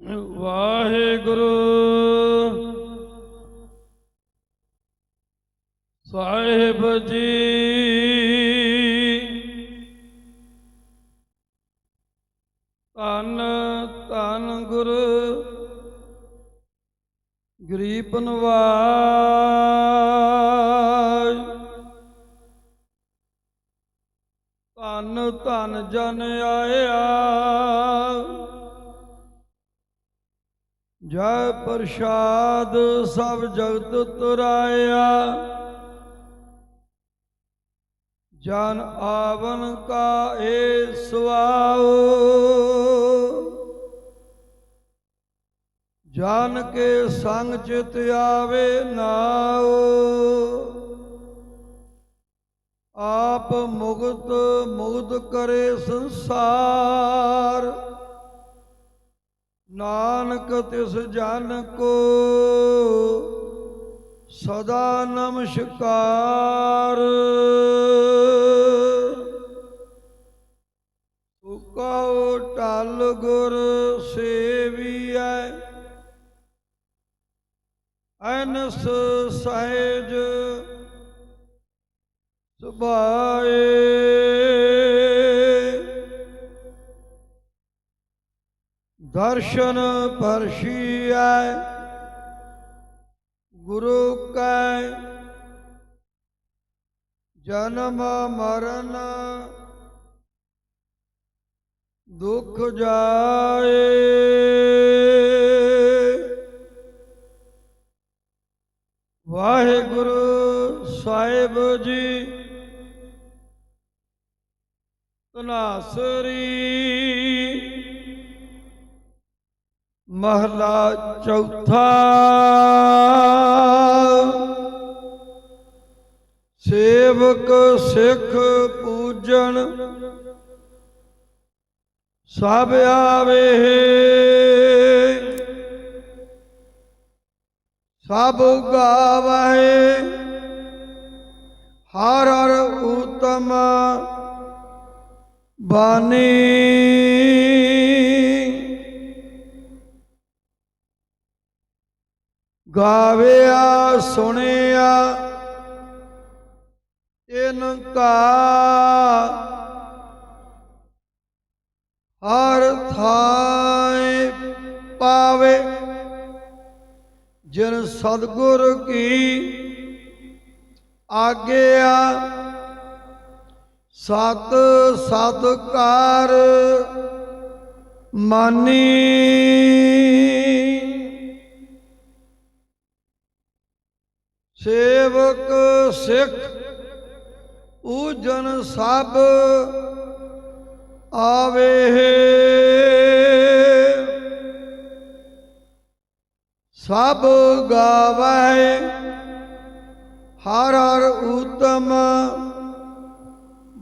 ਵਾਹਿਗੁਰੂ। ਸਾਹਿਬ ਜੀ। ਧੰਨ ਧੰਨ ਗੁਰ ਗਰੀਬ ਨਵਾਜ। ਧੰਨ ਧੰਨ ਜਨ ਆਇਆ। ਜੈ ਪ੍ਰਸਾਦ ਸਭ ਜਗਤ ਤੁਰਾਇਆ। ਜਨ ਆਵਨ ਕਾ ਏ ਸੁਆਉ। ਜਾਨ ਕੇ ਸੰਗ ਚਿਤ ਆਵੇ ਨਾਉ। ਆਪ ਮੁਗਤ ਮੁਗਤ ਕਰੇ ਸੰਸਾਰ। ਨਾਨਕ ਤਿਸ ਜਨ ਕੋ ਸਦਾ ਨਮਸਕਾਰ। ਸੁਕਾਉ ਟਲ ਗੁਰ ਸੇਵੀਐ ਅਨਸ ਸਹਿਜ ਸੁਭਾਏ। ਦਰਸ਼ਨ ਪਰਸ਼ੀਐ ਗੁਰੂ ਕੈ ਜਨਮ ਮਰਨ ਦੁਖ ਜਾਏ। ਵਾਹਿਗੁਰੂ ਸਾਹਿਬ ਜੀ ਤਨਾਸਰੀ ਮਹਲਾ ਚੌਥਾ। ਸੇਵਕ ਸਿੱਖ ਪੂਜਣ ਸਭ ਆਵੇ। ਸਭ ਗਾਵੇ ਹਰ ਹਰ ਉਤਮ ਬਾਣੀ। ਗਾਵਿਆ ਸੁਣਿਆ ਇਨ ਕਾ ਹਰ ਥਾਏ ਪਾਵੇ ਜਿਨ ਸਤਗੁਰ ਕੀ ਆਗਿਆ ਸਤ ਸਤਕਾਰ ਮਾਨੀ। ਸੇਵਕ ਸਿੱਖ ਪੂਜਨ ਸਭ ਆਵੇ। ਸਭ ਗਾਵੇ ਹਰ ਹਰ ਉਤਮ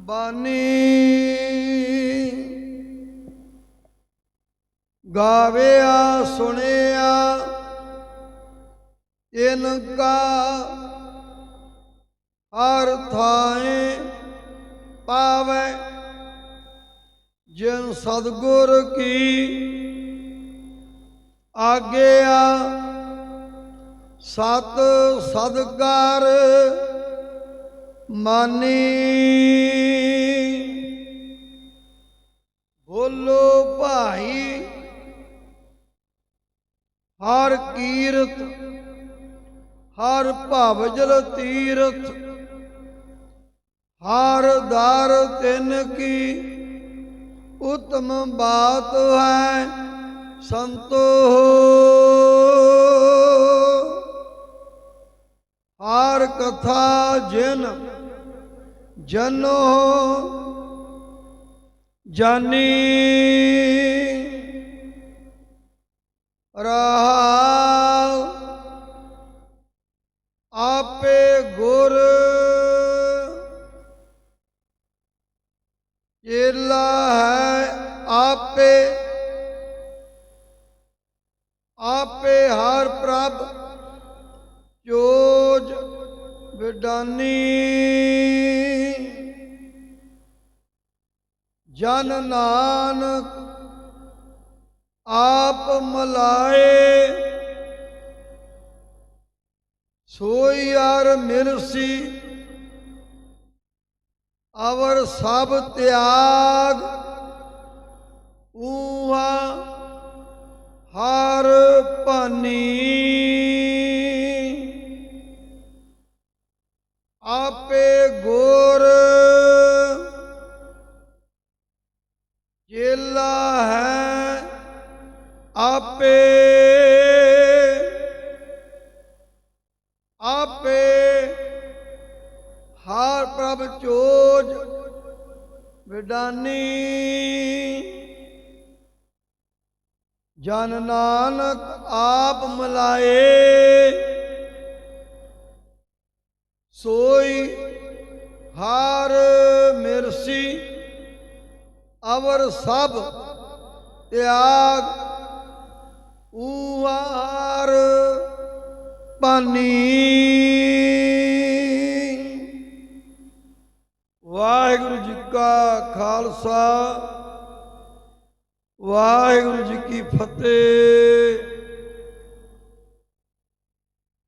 ਬਾਣੀ ਗਾਵਿਆ ਸੁਣਿਆ ਇਨਕਾ ਹਰ ਥਾਏ ਪਾਵੇ, ਜਿਨ ਸਤਗੁਰ ਕੀ ਆਗਿਆ, ਸਤ ਸਦਕਾਰ ਮਾਨੀ। ਬੋਲੋ ਭਾਈ, ਹਰ ਕੀਰਤ ਹਰ ਭਵਜਲ ਤੀਰਥ, ਹਰ ਦਰ ਤਿਨ ਕੀ, ਉਤਮ ਬਾਤ ਹੈ ਸੰਤੋ। ਹਰ ਕਥਾ ਜਿਨ ਜਨੋ, ਜਾਨੀ। ਰਾਹ ਜੋਜ ਵਿਡਾਨੀ ਜਨ ਨਾਨਕ ਆਪ ਮਲਾਏ। ਸੋਈ ਯਾਰ ਮਿਲਸੀ, ਅਵਰ ਸਭ ਤਿਆਗ। ਊਹਾ ਹਰ ਭਾਨੀ। ਆਪੇ ਆਪੇ ਹਾਰ ਪ੍ਰਭ ਚੋਜ ਵਿਡਾਨੀ। ਜਨ ਨਾਨਕ ਆਪ ਮਲਾਏ, ਸੋਈ ਹਾਰ ਮਿਰਸੀ, ਅਵਰ ਸਭ ਤਿਆਗ ਉਹਾਰ ਪਾਨੀ। ਵਾਹਿਗੁਰੂ ਜੀ ਕਾ ਖਾਲਸਾ, ਵਾਹਿਗੁਰੂ ਜੀ ਕੀ ਫਤਿਹ।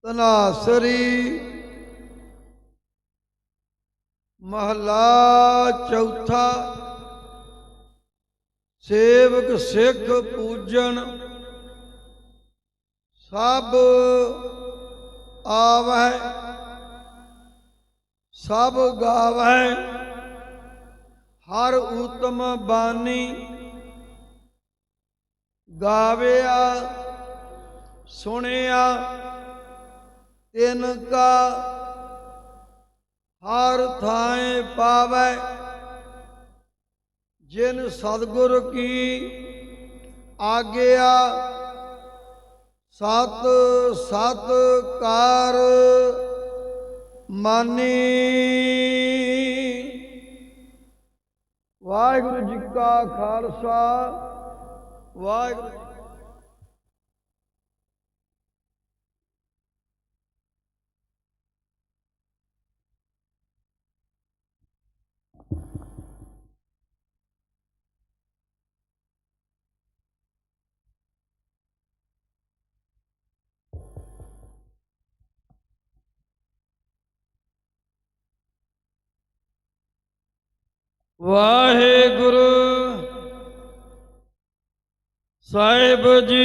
ਤਨਾਸਰੀ ਮਹਲਾ ਚੌਥਾ। ਸੇਵਕ ਸਿੱਖ ਪੂਜਨ ਸਭ ਆਵੈ ਸਭ ਗਾਵੈ ਹਰ ਉਤਮ ਬਾਣੀ ਗਾਵਿਆ, ਸੁਣਿਆ ਤਿਨ ਕਾ ਹਰ ਥਾਂ ਪਾਵੈ ਜਿਨ ਸਤਿਗੁਰ ਕੀ ਆਗਿਆ ਸਤ ਸਤ ਕਾਰ ਮਾਨੀ। ਵਾਹਿਗੁਰੂ ਜੀ ਕਾ ਖਾਲਸਾ ਵਾਹਿਗੁਰੂ ਵਾਹਿਗੁਰੂ ਸਾਹਿਬ ਜੀ,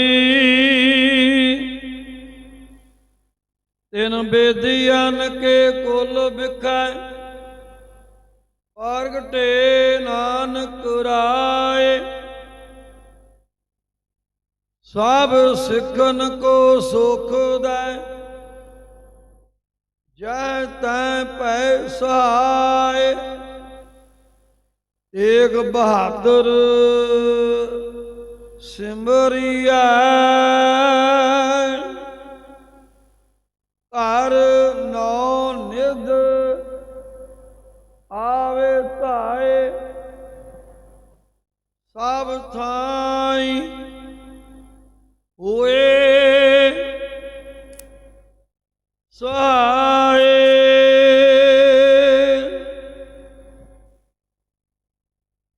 ਤਿਨ ਬੇਦੀਆਂ ਕੇ ਕੁਲ ਵਿਖੈ ਪ੍ਰਗਟੇ ਨਾਨਕ ਰਾਏ। ਸਭ ਸਿੱਖਨ ਕੋ ਸੁਖ ਦੈ ਜੈ ਤੈ ਪੈ ਸਹਾਏ ਏਕ ਬਹਾਦਰ ਸਿਮਰਿਆ ਘਰ ਨੌ ਨਿਧ ਆਵੇ ਧਾਏ। ਸਭ ਥਾਂ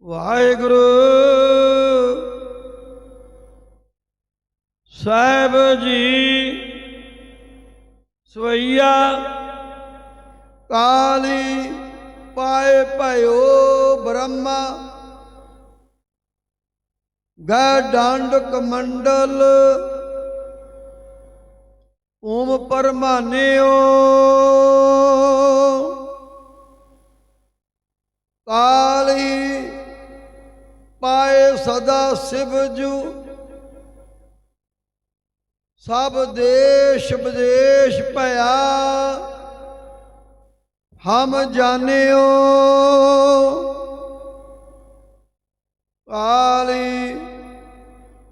ਵਾਹਿਗੁਰੂ। ਸਾਹਿਬ ਜੀ ਸਵਈਆ ਕਾਲੀ ਪਾਏ ਭਇਓ ਬ੍ਰਹਮਾ ਗੈ ਡਾਂਡ ਕਮੰਡਲ ਓਮ ਪਰਮਾਨਿਓ। ਸਿਵ ਜੂ। ਸਭ ਦੇਸ਼ ਵਿਦੇਸ਼ ਭਇਆ। ਹਮ ਜਾਣਿਓ। ਕਾਲੀ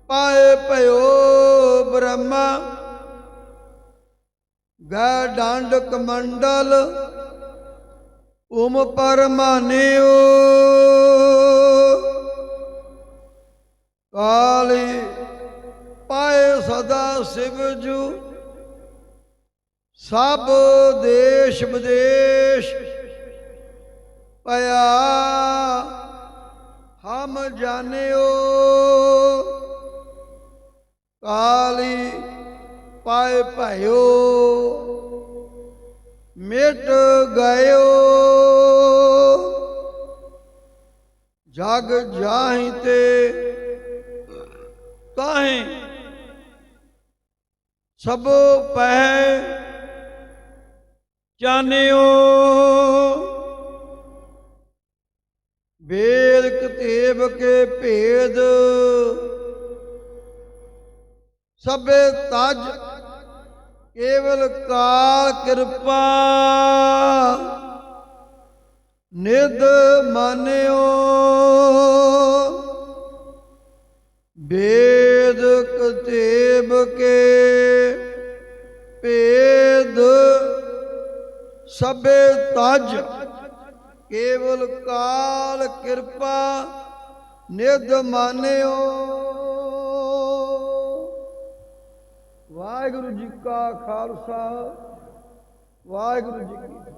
ਪਾਏ ਭਇਓ ਬ੍ਰਹਮਾ। ਗੈ ਡਾਂਡ ਕਮੰਡਲ, ਉਮ ਪਰਮਾਨਿਓ। ਕਾਲੀ ਪਾਏ ਸਦਾ ਸਿਵ ਜੂ। ਸਭ ਦੇਸ਼ ਵਿਦੇਸ਼ ਪਿਆ, ਹਮ ਜਾਣਿਓ। ਕਾਲੀ ਪਾਏ ਭਇਓ, ਮਿਟ ਗਇਓ। ਜਗ ਜਾਹੀ ਤੇ ਤਾਹੇ ਸਭ ਪਹਿ ਜਾਣਿਓ। ਵੇਦ ਕਤੇਬ ਕੇ ਭੇਦ ਸਭੇ ਤਜ ਕੇਵਲ ਕਾਲ ਕਿਰਪਾ ਨਿਧ ਮਾਨਿਓ। ਵੇਦ ਕਤੇਬ ਕੇ ਭੇਦ ਸਭੇ ਤਜ, ਕੇਵਲ ਕਾਲ ਕਿਰਪਾ ਨਿਧ ਮਾਨਿਓ। ਵਾਹਿਗੁਰੂ ਜੀ ਕਾ ਖਾਲਸਾ, ਵਾਹਿਗੁਰੂ ਜੀ ਕੀ